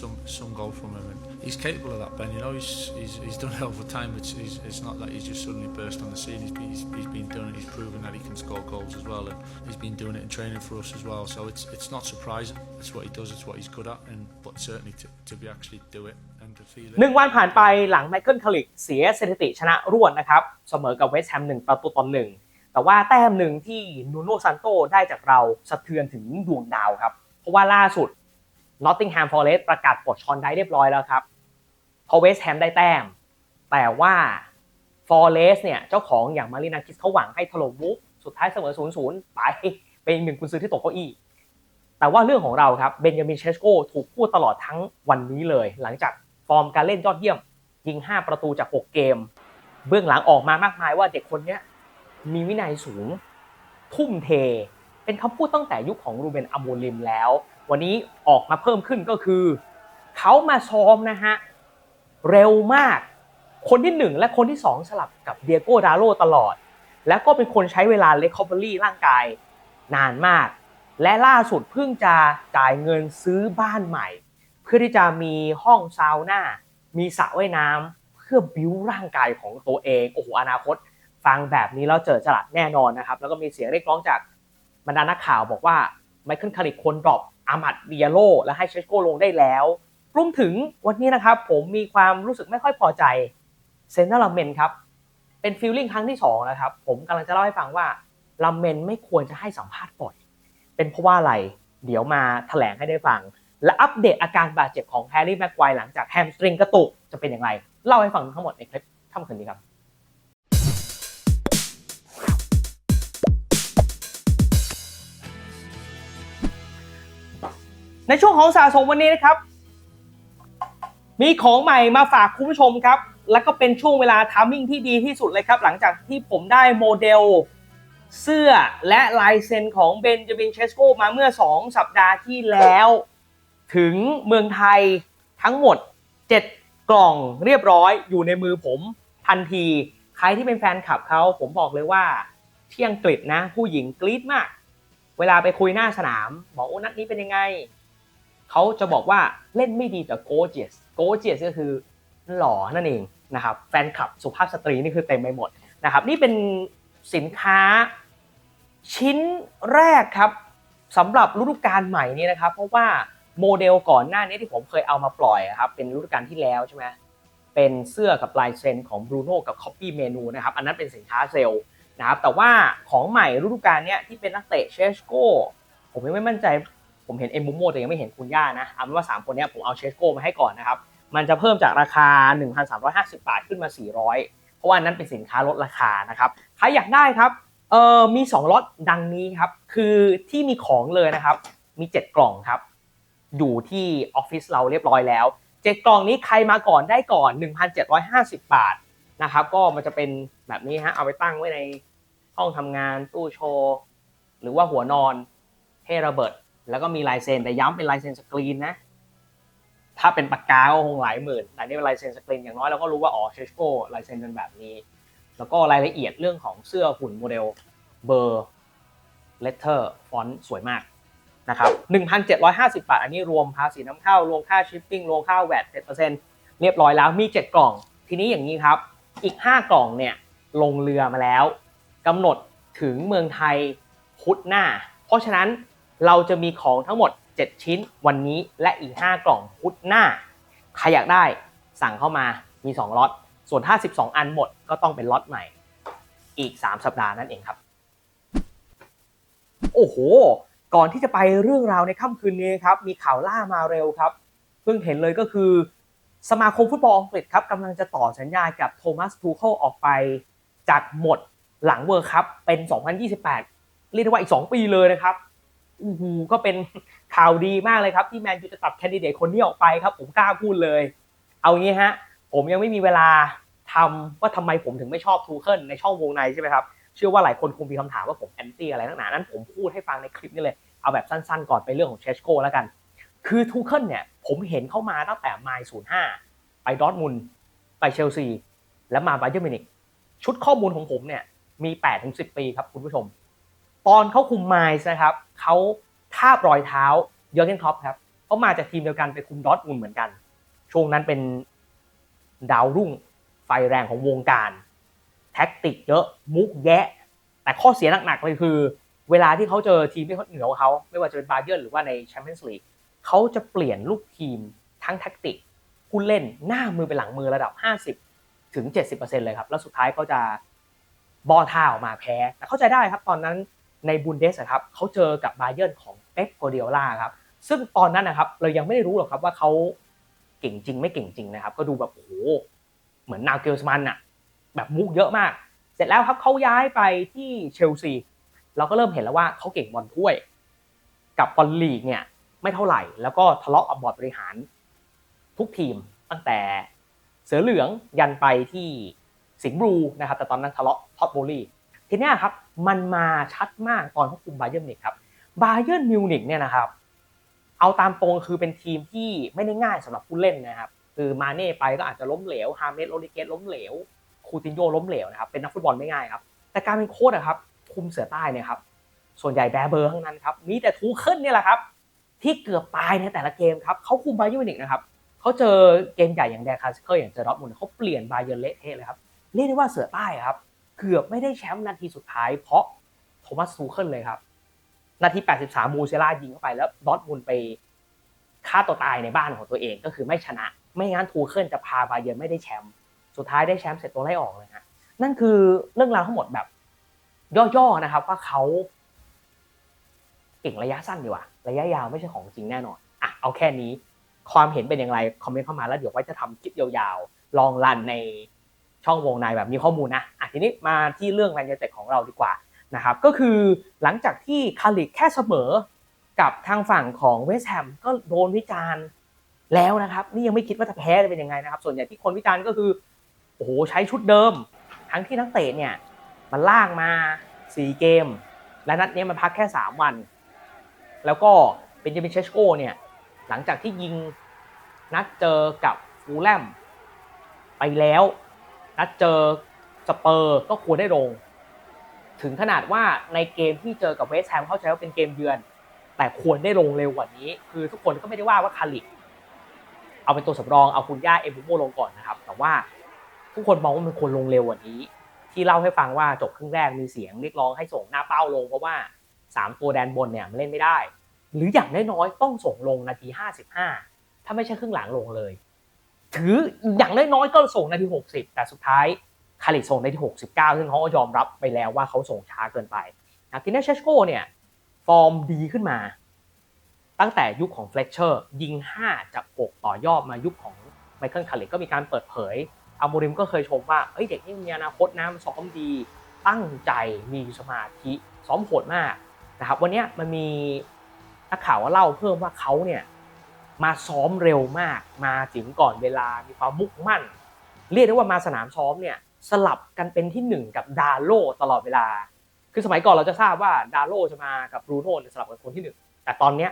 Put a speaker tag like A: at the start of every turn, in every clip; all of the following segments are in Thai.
A: some some goal from him, and he's capable of that. Ben, you know, he's he's, he's done it over time. It's, it's it's not like he's just suddenly burst on the scene. He's been he's, he's been doing it. He's proven that he can score goals as well, and he's been doing it in training for us as well. So it's it's not surprising. It's what he does. It's what he's good at, and but certainly to, to be actually do it and to feel it.
B: หนึ่งวันผ่านไปหลังไมเคิลคาริกเสียสถิติชนะรวดนะครับเสมอกับเวสต์แฮมหนึ่งประตูต่อหนึ่งแต่ว่าแต้มหนึ่งที่นูโน่ซันโตได้จากเราสะเทือนถึงดวงดาวครับ เพราะว่าล่าสุด นอตติงแฮมฟอร์เรสต์ประกาศปลดชอนได้เรียบร้อยแล้วครับพอเวสต์แฮมได้แต้ม แต่ว่าฟอร์เรสต์เนี่ยเจ้าของอย่างมารินาคิสเขาหวังให้ถล่มวุกสุดท้ายเสมอ0ูนย์ไปเป็นอีกหนึ่งกุนซือที่ตกเก้าอี้ แต่ว่าเรื่องของเราครับเบนยามินเชสโกถูกพูดตลอดทั้งวันนี้เลย หลังจากฟอร์มการเล่นยอดเยี่ยม ยิง 5 ประตูจาก 6 เกม เบื้องหลังออกมามากมายว่าเด็กคนนี้มีวินัยสูง ทุ่มเท เป็นคำพูดตั้งแต่ยุคของรูเบนอโมลิมแล้ว วันนี้ออกมาเพิ่มขึ้นก็คือ เขามาซ้อมนะฮะ เร็วมาก คนที่ 1 และคนที่ 2 สลับกับเดียโก้ดาโลตลอด แล้วก็เป็นคนใช้เวลาเลคคอเบอรี่ร่างกายนานมาก และล่าสุดเพิ่งจะจ่ายเงินซื้อบ้านใหม่ เพื่อที่จะมีห้องซาวน่า มีสระว่ายน้ำเพื่อบิวร่างกายของตัวเองโอ้โหอนาคตฟังแบบนี้แล้วเจอจรัสแน่นอนนะครับ แล้วก็มีเสียงเรียกร้องจากบรรดานักข่าวบอกว่าไมเคิลคาริกควรดรอป อามัดเดียโลและให้เชสโกลงได้แล้วรวมถึงวันนี้นะครับผมมีความรู้สึกไม่ค่อยพอใจเซนต์ลาเมนครับ เป็นฟีลลิ่งครั้งที่สองแล้วครับผมกำลังจะเล่าให้ฟังว่าลาเมนไม่ควรจะให้สัมภาษณ์บ่อยเป็นเพราะว่าอะไร เดี๋ยวมาแถลงให้ได้ฟัง และอัปเดตอาการบาดเจ็บของแฮร์รี่แม็กไกวร์หลังจากแฮมสตริงกระตุกจะเป็นอย่างไร เล่าให้ฟังทั้งหมดในคลิปค่ำคืนนี้ครับ ในช่วงของสะสมวันนี้นะครับ มีของใหม่มาฝากคุณผู้ชมครับ แล้วก็เป็นช่วงเวลาทามมิ่งที่ดีที่สุดเลยครับ หลังจากที่ผมได้โมเดลเสื้อและลายเซ็นของเบนจามินเชสโกมาเมื่อ 2 สัปดาห์ที่แล้ว ถึงเมืองไทยทั้งหมด 7 กล่องเรียบร้อยอยู่ในมือผมทันที ใครที่เป็นแฟนคลับเขาผมบอกเลยว่าที่อังกฤษนะ ผู้หญิงกรี๊ดมาก เวลาไปคุยหน้าสนาม บอกโอ้นัดนี้เป็นยังไง เขาจะบอกว่าเล่นไม่ดีแต่ gorgeous gorgeous ก็คือหล่อนั่นเองนะครับแฟนคลับสุภาพสตรีนี่คือเต็มไปหมดนะครับนี่เป็นสินค้าชิ้นแรกครับสำหรับฤดูกาลใหม่นี้นะครับ เพราะว่าโมเดลก่อนหน้านี้ที่ผมเคยเอามาปล่อยครับเป็นฤดูกาลที่แล้วใช่ไหมเป็นเสื้อกับลายเซ็นของบรูโน่กับ Copy Menu นะครับอันนั้นเป็นสินค้าเซลล์นะครับแต่ว่าของใหม่ฤดูกาลเนี้ยที่เป็นนักเตะเชสโกผมยังไม่มั่นใจ ผมเห็นเอ็มบูโมแต่ยังไม่เห็นคุณย่านะเอาเป็นว่า 3 คนเนี้ยผมเอาเชสโกมาให้ก่อนนะครับ มันจะเพิ่มจากราคา 1,350 บาทขึ้นมา 400 เพราะว่านั้นเป็นสินค้าลดราคานะครับใครอยากได้ครับเอ่อมี2ล็อตดังนี้ครับ คือที่มีของเลยนะครับ มี 7 กล่องครับ อยู่ที่ออฟฟิศเราเรียบร้อยแล้ว 7 กล่องนี้ใครมาก่อนได้ก่อน 1,750 บาทนะครับ ก็มันจะเป็นแบบนี้ฮะเอาไปตั้งไว้ในห้องทำงานตู้โชว์ หรือว่าหัวนอนเท่ระเบิด แล้วก็มีลายเซ็นแต่ย้ำเป็นลายเซ็นสกรีนนะถ้าเป็นปากกาก็คงหลายหมื่นแต่นี่เป็นลายเซ็นสกรีนอย่างน้อยเราก็รู้ว่าอ๋อเชสโกลายเซ็นเป็นแบบนี้ แล้วก็รายละเอียดเรื่องของเสื้อหุ่นโมเดลเบอร์เลตเตอร์ฟอนต์สวยมากนะครับ1,750 บาท อันนี้รวมภาษีน้ำเข้า รวมค่าชิปปิ้ง รวมค่าแวด7%เรียบร้อยแล้วมี 7 กล่อง ทีนี้อย่างนี้ครับ อีก 5 กล่องเนี่ยลงเรือมาแล้วกำหนดถึงเมืองไทยพุธหน้า เพราะฉะนั้น เราจะมีของทั้งหมด 7 ชิ้นวันนี้และอีก 5 กล่องพุธหน้า ใครอยากได้สั่งเข้ามามี 2ล็อต ส่วนถ้า 12 อันหมดก็ต้องเป็นล็อตใหม่ อีก 3 สัปดาห์นั่นเองครับ โอ้โห ก่อนที่จะไปเรื่องราวในค่ำคืนนี้ครับ มีข่าวล่ามาเร็วครับ เพิ่งเห็นเลยก็คือ สมาคมฟุตบอลอังกฤษครับกำลังจะต่อสัญญากับโทมัสทูเคิลออกไป จากหมดหลังเวิร์คัพเป็น 2028 เรียกได้ว่าอีก 2 ปีเลยนะครับ อู้หูก็เป็นข่าวดีมากเลยครับ ที่แมนยูจะตัดแคนดิเดตคนนี้ออกไปครับ ผมกล้าพูดเลย เอางี้ฮะ ผมยังไม่มีเวลาทำว่าทำไมผมถึงไม่ชอบทูเคิลในช่องวงในใช่ไหมครับ เชื่อว่าหลายคนคงมีคำถามว่าผมแอนตี้อะไรนักหนานั้นผมพูดให้ฟังในคลิปนี้เลย เอาแบบสั้นๆ ก่อนไปเรื่องของเชสโกแล้วกัน คือทูเคิลเนี่ยผมเห็นเข้ามาตั้งแต่ไมล์05ไปดอทมุนไปเชลซีแล้วมาไบเยอร์มินิกชุดข้อมูลของผมเนี่ยมี8-10ปีครับคุณผู้ชม ตอนเขาคุมไมล์นะครับเขาทาบรอยเท้าเยอร์เกนครอปครับเขามาจากทีมเดียวกันไปคุมดอทมุนเหมือนกัน ช่วงนั้นเป็นดาวรุ่งไฟแรงของวงการ แท็กติกเยอะมุกแยะ แต่ข้อเสียหนักๆเลยคือ เวลาที่เขาเจอทีมที่เขาเหนือกว่าเขาไม่ว่าจะเป็นบาเยิร์หรือว่าในแชมเปี้ยนส์ลีกเขาจะเปลี่ยนลูกทีมทั้งแท็กติกผู้เล่นหน้ามือเป็นหลังมือระดับ 50 ถึง 70%เลยครับ แล้วสุดท้ายเขาจะบอท่าออกมาแพ้แต่เข้าใจได้ครับตอนนั้น ในบุนเดสครับเขาเจอกับบาเยิร์นของเป๊ปโกเดียล่าครับซึ่งตอนนั้นนะครับเรายังไม่ได้รู้หรอกครับว่าเขาเก่งจริงไม่เก่งจริงนะครับ ก็ดูแบบโอ้โหเหมือนนาวเกลสมันอะแบบมุกเยอะมาก เสร็จแล้วครับเขาย้ายไปที่เชลซีเราก็เริ่มเห็นแล้วว่าเขาเก่งบอลถ้วย กับบอลลีกเนี่ยไม่เท่าไหร่ แล้วก็ทะเลาะกับบอร์ดบริหาร ทุกทีมตั้งแต่เสือเหลืองยันไปที่สิงห์บลูนะครับแต่ตอนนั้นทะเลาะท็อปโบลี่ ทีนี้ครับมันมาชัดมากตอนเขาคุมบาเยิร์นมิวนิกครับบาเยิร์นมิวนิกเนี่ยนะครับเอาตามตรงคือเป็นทีมที่ไม่ได้ง่ายสำหรับผู้เล่นนะครับคือมาเน่ไปก็อาจจะล้มเหลวฮาเมสโรดิเกสล้มเหลวคูตินโยล้มเหลวนะครับเป็นนักฟุตบอลไม่ง่ายครับแต่การเป็นโค้ชอะครับคุมเสือใต้เนี่ยครับส่วนใหญ่แบเบอร์ทั้งนั้นครับมีแต่ทูเคิลเนี่ยแหละครับที่เกือบตายในแต่ละเกมครับเขาคุมบาเยิร์นมิวนิกนะครับเขาเจอเกมใหญ่อย่างแดนคาสเคิลอย่างเจอดอร์ทมุนเขาเปลี่ยนบาเยิร์นเละเทะเลยครับเรียกได้ว่าเสือใต้ครับ เกือบไม่ได้แชมป์นาทีสุดท้าย เพราะโทมัสทูเคิลเลยครับ นาที 83 มูเซล่ายิงเข้าไปแล้วดอทมุนไปฆ่าตัวตายในบ้านของตัวเองก็คือไม่ชนะ ไม่งั้นทูเคิลจะพาบาเยิร์นไม่ได้แชมป์สุดท้ายได้แชมป์เสร็จตัวไล่ออกเลยฮะนั่นคือเรื่องราวทั้งหมดแบบย่อๆนะครับ ว่าเขาเก่งระยะสั้นดีกว่า ระยะยาวไม่ใช่ของจริงแน่นอนอะเอาแค่นี้ความเห็นเป็นอย่างไร คอมเมนต์เข้ามาแล้วเดี๋ยวไว้จะทำคลิปยาวๆ ลองรันใน ช่องวงในแบบมีข้อมูลนะอะทีนี้มาที่เรื่องแมนยูเต็ดของเราดีกว่านะครับก็คือหลังจากที่คาริกแค่เสมอกับทางฝั่งของเวสต์แฮมก็โดนวิจารณ์แล้วนะครับ นี่ยังไม่คิดว่าจะแพ้จะเป็นยังไงนะครับ ส่วนใหญ่ที่คนวิจารณ์ก็คือโอ้โหใช้ชุดเดิม ทั้งที่นักเตะเนี่ยมันล่างมา 4 เกม และนัดนี้มันพักแค่ 3 วัน แล้วก็เบนจามินเชชโกเนี่ยหลังจากที่ยิงนัดเจอกับฟูลแลมไปแล้ว นัดเจอสเปอร์ก็ควรได้ลง ถึงขนาดว่าในเกมที่เจอกับเวสต์แฮมเข้าใจว่าเป็นเกมเยือน แต่ควรได้ลงเร็วกว่านี้ คือทุกคนก็ไม่ได้ว่าว่าคาริกเอาเป็นตัวสำรองเอาคุณย่าเอมบุโมลงก่อนนะครับ แต่ว่าทุกคนมองว่ามันควรลงเร็วกว่านี้ ที่เล่าให้ฟังว่าจบครึ่งแรกมีเสียงเรียกร้องให้ส่งหน้าเป้าลงเพราะว่า3ตัวแดนบนเนี่ยมันเล่นไม่ได้ หรืออย่างน้อยๆต้องส่งลงนาที 55 ถ้าไม่ใช่ครึ่งหลังลงเลย ถืออย่างน้อยๆก็ส่งนาที 60 แต่สุดท้ายคาริกส่งนาที 69 ซึ่งเขาก็ยอมรับไปแล้วว่าเขาส่งช้าเกินไปนะทีนี้เชชโกเนี่ยฟอร์มดีขึ้นมา ตั้งแต่ยุคของเฟลเชอร์ยิง 5 จาก 6 ต่อยอดมายุคของไมเคิลคาริกก็มีการเปิดเผยอามูริมก็เคยชมว่าเอ้ยเด็กนี่มีอนาคตนะมันซ้อมดีตั้งใจมีสมาธิซ้อมโหดมากนะครับวันนี้มันมีนักข่าวเล่าเพิ่มว่าเขาเนี่ย มาซ้อมเร็วมาก มาถึงก่อนเวลามีความมุ่งมั่น เรียกได้ว่ามาสนามซ้อมเนี่ยสลับกันเป็นที่หนึ่งกับดาโลตลอดเวลา คือสมัยก่อนเราจะทราบว่าดาโลจะมากับบรูโน่สลับกันคนที่หนึ่งแต่ตอนเนี้ย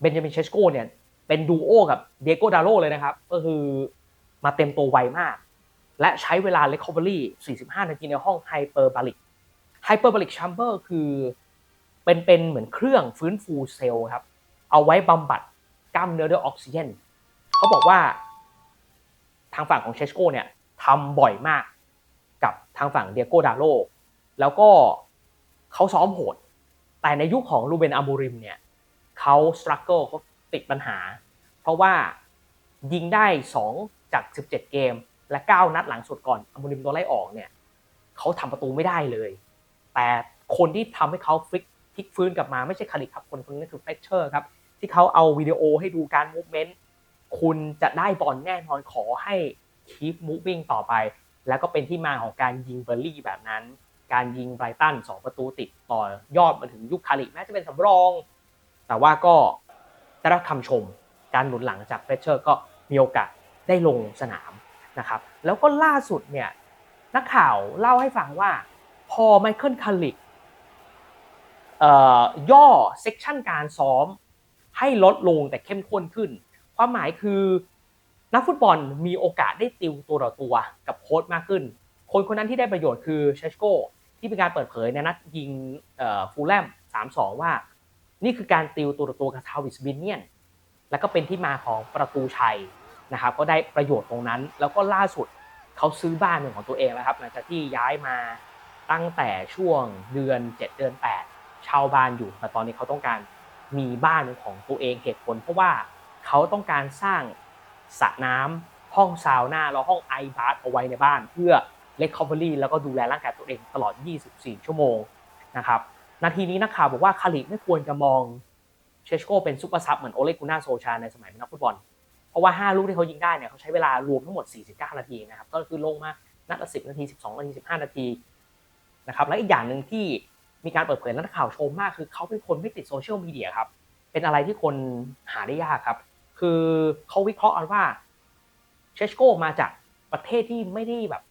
B: เบนจามินเชสโกเนี่ยเป็นดูโอกับเดโกดาโลเลยนะครับ ก็คือมาเต็มตัวไวมาก และใช้เวลา recovery 45 นาทีในห้อง hyperbaric hyperbaric chamber คือเป็นเป็นเหมือนเครื่องฟื้นฟูเซลล์ครับ เอาไว้บำบัด กล้ามเนื้อด้วยออกซิเจนเขาบอกว่า ทางฝั่งของเชสโกเนี่ยทำบ่อยมากกับทางฝั่งเดียโกดาโลแล้วก็เขาซ้อมโหด แต่ในยุคของลูเบนอามูริมเนี่ยเขาสครั g เกิลเขาติดปัญหา เพราะว่ายิงได้ 2 จาก 17 เกม และ 9 นัดหลังสุดก่อนอามูริมโดนไล่ออกเนี่ยเขาทำประตูไม่ได้เลย แต่คนที่ทำให้เขาฟลิกพลิกฟื้นกลับมาไม่ใช่คาริครับคนคนนี้คือเฟเชอร์ครับ ที่เขาเอาวิดีโอให้ดูการมูฟเมนต์คุณจะได้บอลแน่นอนขอให้ keep moving ต่อไป แล้วก็เป็นที่มาของการยิงเบอร์ลี่แบบนั้น การยิงไบรตัน2 ประตูติดต่อยอดมาถึงยุคคาริแม้จะเป็นสำรอง แต่ว่าก็ได้รับคำชมการหนุนหลังจากเฟเชอร์ก็มีโอกาสได้ลงสนามนะครับ แล้วก็ล่าสุดเนี่ยนักข่าวเล่าให้ฟังว่าพอไมเคิลคาริกเอ่อย่อเซกชันการซ้อม ให้ลดลงแต่เข้มข้นขึ้น ความหมายคือนักฟุตบอลมีโอกาสได้ติวตัวต่อตัวกับโค้ชมากขึ้น คนคนนั้นที่ได้ประโยชน์คือเชชโกที่เป็นการเปิดเผยในนัดยิงฟูลแลม3-2 ว่า นี่คือการติวตัวต่อตัวกับทาวิสบินเนียนแล้วก็เป็นที่มาของประตูชัยนะครับก็ได้ประโยชน์ตรงนั้น แล้วก็ล่าสุดเขาซื้อบ้านเป็นของตัวเองแล้วครับหลังจากที่ย้ายมาตั้งแต่ช่วงเดือน 7 เดือน 8 เช่าบ้านอยู่แต่ตอนนี้เขาต้องการ มีบ้านเป็นของตัวเองเหตุผล เพราะว่าเขาต้องการสร้างสระน้ำห้องซาวน่าแล้วห้องไอบาร์เอาไว้ในบ้าน เพื่อเลคคอเวอรี่แล้วก็ดูแลร่างกายตัวเองตลอด 24 ชั่วโมงนะครับนาทีนี้นักข่าวบอกว่าคาริไม่ควรจะมองเชชโกเป็นซุปเปอร์ซับเหมือนโอเลกุน่าโซชาในสมัยเป็นนักฟุตบอล เพราะว่า 5 ลูกที่เขายิงได้เนี่ยเขาใช้เวลารวมทั้งหมด 49 นาทีนะครับ ก็คือลงมานัดละ10 นาที 12 นาที 15 นาทีนะครับ และอีกอย่างหนึ่งที่ มีการเปิดเผยและนักข่าวชมมาก คือเขาเป็นคนไม่ติดโซเชียลมีเดียครับ เป็นอะไรที่คนหาได้ยากครับ คือเขาวิเคราะห์กันว่าเชชโกมาจากประเทศที่ไม่ได้แบบ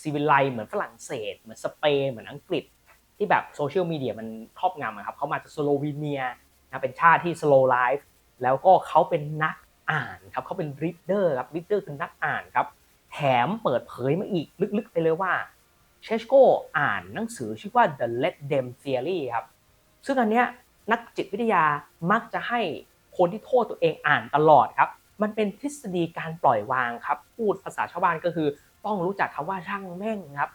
B: ซีวิไลเหมือนฝรั่งเศส เหมือนสเปนเหมือนอังกฤษ ที่แบบโซเชียลมีเดียมันครอบงำครับเขามาจากสโลวีเนียนะเป็นชาติที่ slow life แล้วก็เขาเป็นนักอ่านครับเขาเป็น reader ครับ reader คือนักอ่านครับ แถมเปิดเผยมาอีกลึกๆไปเลยว่า เชชโกอ่านหนังสือชื่อว่า The Let Them Theory ครับ ซึ่งอันเนี้ยนักจิตวิทยามักจะให้คนที่โทษตัวเองอ่านตลอดครับ มันเป็นทฤษฎีการปล่อยวางครับ พูดภาษาชาวบ้านก็คือต้องรู้จักคำว่าช่างแม่งครับ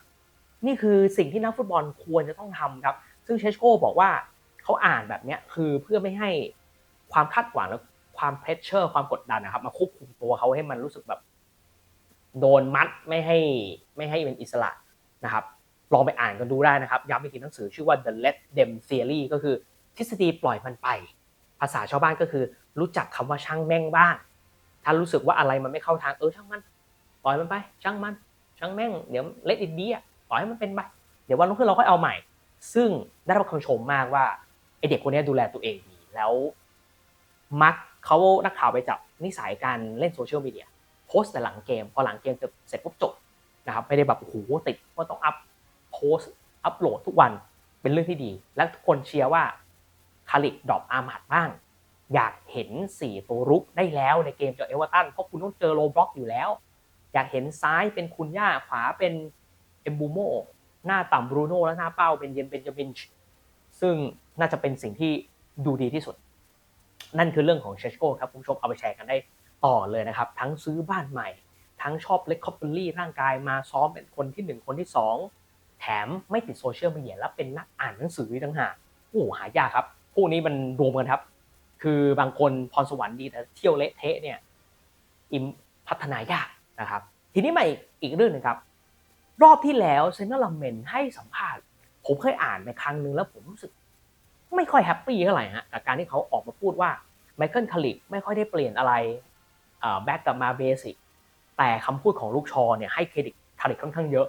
B: นี่คือสิ่งที่นักฟุตบอลควรจะต้องทำครับ ซึ่งเชชโกบอกว่าเขาอ่านแบบเนี้ยคือเพื่อไม่ให้ความคาดหวังและความเพรสเชอร์ความกดดันนะครับ มาควบคุมตัวเขาให้มันรู้สึกแบบ โดนมัดไม่ให้ไม่ให้เป็นอิสระ นะครับลองไปอ่านกันดูได้นะครับย้ำอีกทีหนังสือชื่อว่า The Let Them Theory ก็คือทฤษฎีปล่อยมันไป ภาษาชาวบ้านก็คือ รู้จักคำว่าช่างแม่งบ้าง ถ้ารู้สึกว่าอะไรมันไม่เข้าทางเออช่างมันปล่อยมันไป ช่างมัน ช่างแม่งเดี๋ยวเลดอินเดียปล่อยให้มันเป็นไปเดี๋ยววันรุ่งขึ้นเราค่อยเอาใหม่ ซึ่งได้รับคำชมมากว่าไอเด็กคนนี้ดูแลตัวเองดีแล้ว มักเขานักข่าวไปจับนิสัยการเล่นโซเชียลมีเดียโพสต์แต่หลังเกม พอหลังเกมเสร็จปุ๊บจบ นะครับไม่ได้แบบโอ้โหติดว่าต้องอัพโพสอัพโหลดทุกวันเป็นเรื่องที่ดี และทุกคนเชียร์ว่าคาริกดรอปอามัดบ้าง อยากเห็น 4 ตัวรุกได้แล้วในเกมเจอเอเวอร์ตันเพราะคุณต้องเจอโลบล็อกอยู่แล้ว อยากเห็นซ้ายเป็นคุณย่าขวาเป็นเอมบูโมหน้าต่ำบรูโน่และหน้าเป้าเป็นเยนเบนจามินช์ซึ่งน่าจะเป็นสิ่งที่ดูดีที่สุด นั่นคือเรื่องของเชชโกครับคุณผู้ชมเอาไปแชร์กันได้ต่อเลยนะครับ ทั้งซื้อบ้านใหม่ ทั้งชอบเล็กคอปเปอรี่ร่างกายมาซ้อมเป็นคนที่ 1 คนที่ 2 แถมไม่ติดโซเชียลมีเดียและเป็นนักอ่านหนังสืออีต่างหากโอ้หหายากครับพวกนี้มันรวมกันครับ คือบางคนพรสวรรค์ดีแต่เที่ยวเละเทะเนี่ยอิมพัฒนายากนะครับ ทีนี้มาอีกอีกเรื่องหนึงครับ รอบที่แล้วเซนต์ลัมเมนให้สัมภาษณ์ ผมเคยอ่านไปครั้งหนึ่งแล้วผมรู้สึก ไม่ค่อยแฮปปี้เท่าไหร่ฮะกับการที่เขาออกมาพูดว่าไมเคิลคาริกไม่ค่อยได้เปลี่ยนอะไรแบ็กกลับมาเบสิก แต่คำพูดของลูกชอเนี่ยให้เครดิตคาริกค่อนข้างเยอะ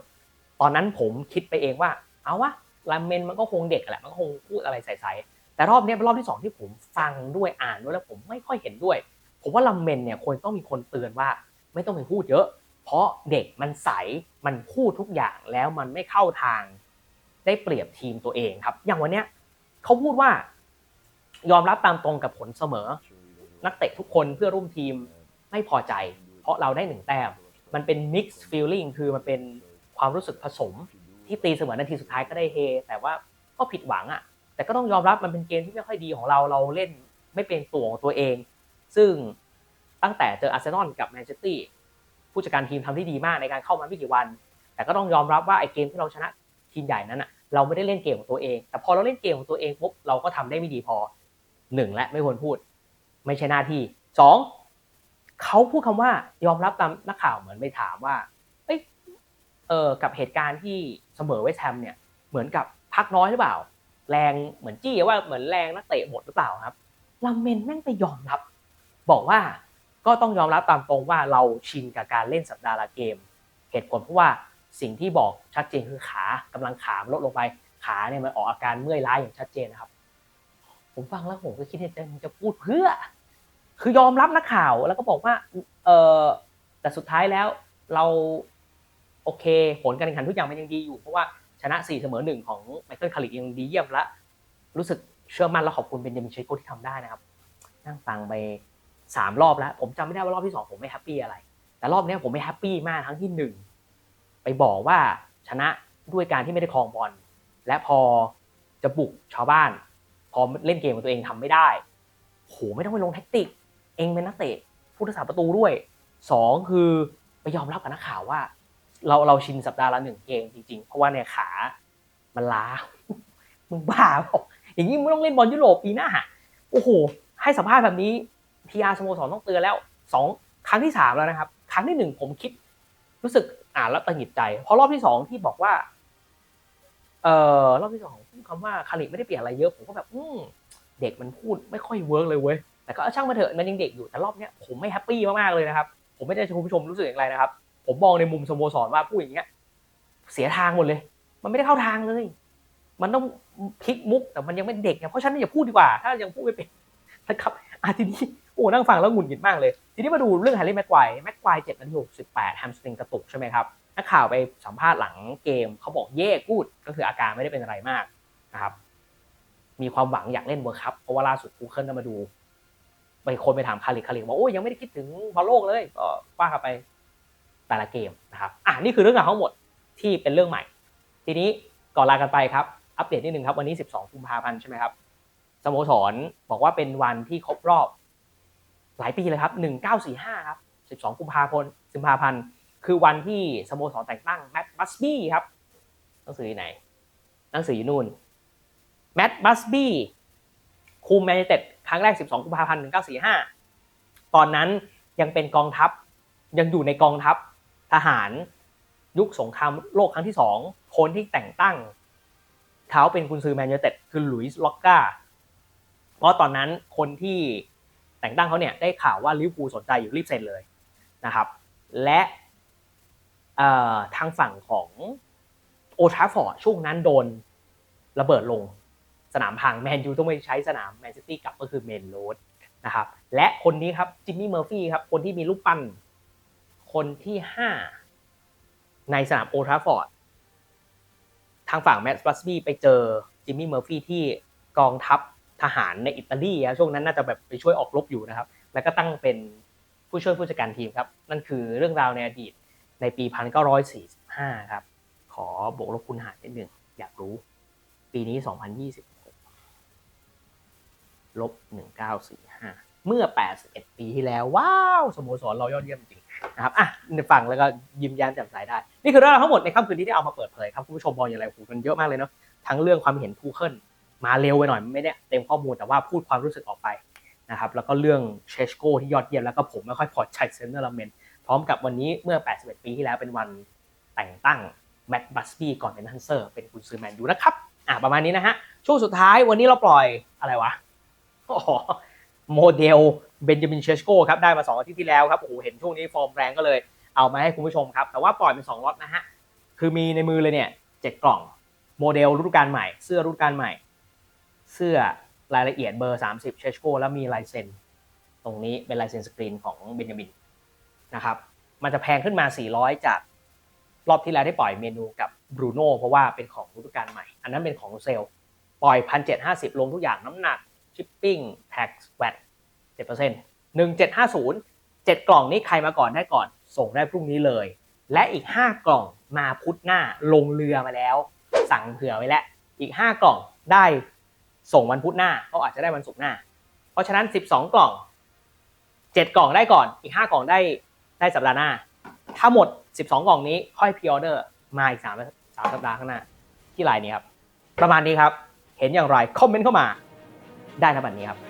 B: ตอนนั้นผมคิดไปเองว่า เอาวะลามเมนมันก็คงเด็กแหละมันก็คงพูดอะไรใส่ๆแต่รอบนี้เป็นรอบที่สองที่ผมฟังด้วยอ่านด้วยแล้วผมไม่ค่อยเห็นด้วย ผมว่าลามเมนเนี่ยควรต้องมีคนเตือนว่า ไม่ต้องไปพูดเยอะ เพราะเด็กมันใสมันพูดทุกอย่างแล้วมันไม่เข้าทาง ได้เปรียบทีมตัวเองครับ อย่างวันเนี้ยเขาพูดว่ายอมรับตามตรงกับผลเสมอ นักเตะทุกคนเพื่อร่วมทีมไม่พอใจ ราะเราได้หนึ่งแต้ม มันเป็น mixed feeling คือมันเป็นความรู้สึกผสม ที่ตีเสมอนาทีสุดท้ายก็ได้เฮ แต่ว่าก็ผิดหวังอะ แต่ก็ต้องยอมรับมันเป็นเกมที่ไม่ค่อยดีของเราเราเล่นไม่เป็นตัวของตัวเอง ซึ่งตั้งแต่เจออาร์เซนอลกับแมนเชสเตอร์ผู้จัดการทีมทำได้ดีมากในการเข้ามาไม่กี่วัน แต่ก็ต้องยอมรับว่าไอ้เกมที่เราชนะทีมใหญ่นั้นอะเราไม่ได้เล่นเกมของตัวเอง แต่พอเราเล่นเกมของตัวเองปุ๊บเราก็ทำได้ไม่ดีพอหนึ่งและไม่ควรพูด ไม่ใช่หน้าที่สอง เขาพูดคำว่ายอมรับตามนักข่าวเหมือนไปถามว่า เอ้ยเออกับเหตุการณ์ที่เสมอเวสแฮมเนี่ย เหมือนกับพักน้อยหรือเปล่า แรงเหมือนจี้ว่าเหมือนแรงนักเตะหมดหรือเปล่าครับลาเมนแม่งไปยอมรับ บอกว่าก็ต้องยอมรับตามตรงว่าเราชินกับการเล่นสัปดาห์ละเกม เหตุผลเพราะว่าสิ่งที่บอกชัดเจนคือขากำลังขามลดลงไปขาเนี่ยมันออกอาการเมื่อยล้าอย่างชัดเจนนะครับ ผมฟังแล้วผมก็คิดในใจมึงจะพูดเพื่อ คือยอมรับนักข่าวแล้วก็บอกว่าเออแต่สุดท้ายแล้วเราโอเค ผลการแข่งขันทุกอย่างมันยังดีอยู่ เพราะว่าชนะ4เสมอหนึ่งของไมเคิลคาริกยังดีเยี่ยมและรู้สึกเชื่อมั่นและขอบคุณเป็นยามิเชโกที่ทำได้นะครับ นั่งฟังไปสามรอบแล้ว ผมจำไม่ได้ว่ารอบที่สองผมไม่แฮปปี้อะไร แต่รอบนี้ผมไม่แฮปปี้มากทั้งที่หนึ่งไปบอกว่าชนะด้วยการที่ไม่ได้ครองบอลและพอจะบุกชาวบ้าน พอเล่นเกมของตัวเองทำไม่ได้โหไม่ต้องไปลงแท็กติก เองเป็นนักเตะผู้รักษาประตูด้วยสองคือไปยอมรับกับนักข่าวว่า เราเราชินสัปดาห์ละหนึ่งเกมจริงๆ เพราะว่าเนี่ยขามันล้า มึงบ้าเปล่าอย่างนี้มึงต้องเล่นบอลยุโรปปีหน้าโอ้โห ให้สัมภาษณ์แบบนี้พีอาร์สโมสรต้องเตือนแล้วสองครั้งที่สามแล้วนะครับ ครั้งที่หนึ่งผมคิด รู้สึกอ่านแล้วตังหงิดใจ เพราะรอบที่สองที่บอกว่า เอ่อรอบที่สองคำว่าคาริไม่ได้เปลี่ยนอะไรเยอะผมก็แบบ อืเด็กมันพูดไม่ค่อยเวิร์กเลยเว้ย แต่ก็ช่างมาเถอะมันยังเด็กอยู่แต่รอบเนี้ยผมไม่แฮปปี้มากๆเลยนะครับ ผมไม่ได้ให้คุณผู้ชมรู้สึกอย่างไรนะครับ ผมมองในมุมสโมสรว่าพูดอย่างเงี้ย เสียทางหมดเลย มันไม่ได้เข้าทางเลย มันต้องพลิกมุกแต่มันยังไม่เด็กไงเพราะฉะนั้นอย่าพูดดีกว่า ถ้ายังพูดไม่เป็นนะครับอะทีนี้โอ้นั่งฟังแล้วหงุดหงิดมากเลย ทีนี้มาดูเรื่องแฮร์รี่แม็กควายแม็กควายเจ็ดนาทีหกสิบแปดแฮมสตริงกระตุกใช่ไหมครับนักข่าวไปสัมภาษณ์หลังเกมเขาบอกเย่กูดก็คืออาการไม่ได้เป็นอะไรมากนะครับมีความหวังอยากเล่นเวิร์คัพเพราะว่าล่าสุดกูเคิลได้มาดู ไปคนไปถามคาริคคาริบอกโอ้ยยังไม่ได้คิดถึงบอลโลกเลยก็ว่ากันไปแต่ละเกมนะครับอะนี่คือเรื่องราวทั้งหมดที่เป็นเรื่องใหม่ ทีนี้ก่อนลากันไปครับ อัปเดตนิดนึงครับ วันนี้ 12 กุมภาพันธ์ใช่ไหมครับสโมสรบอกว่าเป็นวันที่ครบรอบ หลายปีเลยครับ 1945 ครับ 12 กุมภาพันธ์กุมภาพันธ์คือวันที่สโมสรแต่งตั้งแมตต์บัสบี้ครับหนังสืออยู่ไหนหนังสืออยู่นู่นแมตต์บัสบี้คุมแมนยูเต็ด ครั้งแรก 12 กุมภาพันธ์ 1945 ตอนนั้นยังเป็นกองทัพยังอยู่ในกองทัพทหารยุคสงครามโลกครั้งที่สองคนที่แต่งตั้งเขาเป็นกุนซือแมนยูเต็ดคือหลุยส์ล็อกกาเพราะตอนนั้นคนที่แต่งตั้งเขาเนี่ยได้ข่าวว่าลิเวอร์พูลสนใจอยู่รีบเซ็นเลยนะครับ และทางฝั่งของโอทราฟอร์ดช่วงนั้นโดนระเบิดลง สนามพังแมนยูต้องไปใช้สนามแมนซิตี้กลับก็คือเมนโรดนะครับและคนนี้ครับจิมมี่เมอร์ฟี่ครับคนที่มีลูกปั้นคนที่ห้าในสนามโอทราฟอร์ดทางฝั่งแมตต์บัสบี้ไปเจอจิมมี่เมอร์ฟี่ที่กองทัพทหารในอิตาลีช่วงนั้นน่าจะแบบไปช่วยออกรบอยู่นะครับ แล้วก็ตั้งเป็นผู้ช่วยผู้จัดการทีมครับ นั่นคือเรื่องราวในอดีตในปี 1945 ครับ ขอบวกลบคูณหารนิดหนึ่งอยากรู้ ปีนี้ 2026 ลบ1945 เมื่อ 81 ปีที่แล้ว ว้าวสโมสรเรายอดเยี่ยมจริงนะครับอะฟังแล้วก็ยิ้มแย้มแจ่มใสได้ นี่คือเรื่องราวทั้งหมดในค่ำคืนนี้ที่เอามาเปิดเผยครับคุณผู้ชมมองอย่างไรโอ้โหมันเยอะมากเลยเนาะทั้งเรื่องความเห็นทูเคิลมาเร็วไปหน่อยไม่ได้เต็มข้อมูลแต่ว่าพูดความรู้สึกออกไปนะครับแล้วก็เรื่องเชชโกที่ยอดเยี่ยมแล้วก็ผมไม่ค่อยพอใจเซนเนอร์ลาเมนพร้อมกับวันนี้เมื่อ 81 ปีที่แล้วเป็นวันแต่งตั้งแมตต์บัสบี้ก่อนเป็นฮันเซอร์เป็นกุนซือแมนยูนะครับอะประมาณนี้นะฮะช่วงสุดท้ายวันนี้เราปล่อยอะไรวะ โมเดลเบนจามินเชชโกครับได้มา2อาทิตย์ที่แล้วครับโอ้โหเห็นช่วงนี้ฟอร์มแรงก็เลยเอามาให้คุณผู้ชมครับ แต่ว่าปล่อยเป็น2ล็อตนะฮะคือมีในมือเลยเนี่ยเจ็ดกล่องโมเดลฤดูกาลใหม่ เสื้อฤดูกาลใหม่ เสื้อรายละเอียดเบอร์ 30เชชโกแล้วมีลายเซ็นตรงนี้เป็นลายเซ็นสกรีนของเบนจามินนะครับมันจะแพงขึ้นมา 400 จากรอบที่แล้วได้ปล่อยเมนูกับบรูโน่เพราะว่าเป็นของฤดูกาลใหม่ อันนั้นเป็นของเซลล์ปล่อย 1,750ลงทุกอย่างน้ำหนัก ชิปปิ้งแท็กแวด7% 1750 7กล่องนี้ใครมาก่อนได้ก่อน ส่งได้พรุ่งนี้เลย และอีก5กล่องมาพุธหน้าลงเรือมาแล้ว สั่งเผื่อไว้แล้ว อีก5กล่องได้ส่งวันพุธหน้าเขาอาจจะได้วันศุกร์หน้า เพราะฉะนั้น12กล่อง7กล่องได้ก่อน อีก5กล่องได้ได้สัปดาห์หน้า ถ้าหมด12กล่องนี้ค่อยพ r ออเดอร์มาอีก3 3สัปดาห์ข้างหน้าที่ไลน์นี้ครับประมาณนี้ครับ เห็นอย่างไรคอมเมนต์เข้ามา ได้ทั้งบัดนี้ครับ